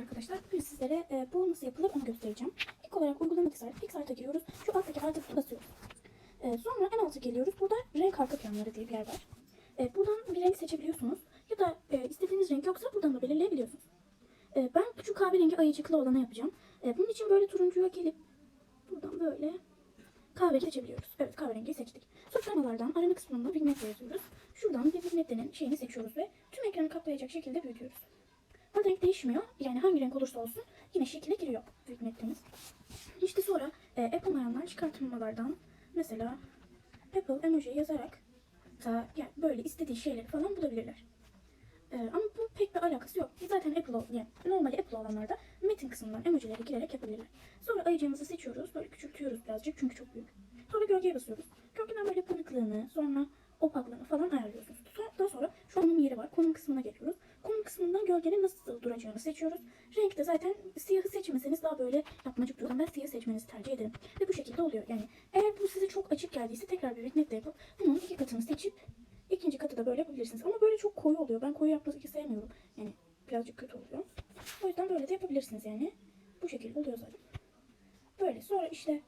arkadaşlar. Bugün sizlere e, bu nasıl yapılır onu göstereceğim. İlk olarak uygulama tasarruf Pixart'a giriyoruz. Şu alttaki artı tuşuna basıyoruz. E, sonra en alta geliyoruz. Burada renk arka planları diye bir yer var. E, buradan bir renk seçebiliyorsunuz. Ya da e, istediğiniz renk yoksa buradan da belirleyebiliyorsunuz. E, ben şu kahverengi ayıcıklı olanı yapacağım. E, bunun için böyle turuncuya gelip buradan böyle kahverengi seçebiliyoruz. Evet kahverengiyi seçtik. Sonra arama kısmında Bigmap yazıyoruz. Şuradan bir Bigmap'lerin şeyini seçiyoruz ve tüm ekranı kaplayacak şekilde büyütüyoruz. Burada renk değişmiyor. Yani hangi renk olursa olsun yine şekline giriyor Bigmap'imiz. İşte sonra e, yapamayanlar çıkartmalardan mesela Apple emoji yazarak da yani böyle istediği şeyleri falan bulabilirler. Ee, ama bu pek bir alakası yok. Zaten Apple yani normal Apple olanlar da metin kısmından emojileri girerek yapabilirler. Sonra ayıcığımızı seçiyoruz. Böyle küçültüyoruz birazcık çünkü çok büyük. Sonra gölgeye basıyoruz. Gölgeden böyle bulanıklığını, sonra opaklığını falan ayarlıyorsunuz. Daha sonra şu konum yeri var. Konum kısmına geliyoruz. Konum kısmından gölgenin nasıl duracağını seçiyoruz. Renk de zaten siyahı seçmeseniz daha böyle yapmacık duruyor. Ben siyah seçmenizi tercih ederim. Ve bu şekilde oluyor. Yani eğer bu size çok açık geldiyse tekrar bir renkle yapıp bunun iki katını seçip İkinci katı da böyle yapabilirsiniz. Ama böyle çok koyu oluyor. Ben koyu yapmayı sevmiyorum. Yani birazcık kötü oluyor. O yüzden böyle de yapabilirsiniz yani. Bu şekilde oluyor zaten. Böyle sonra işte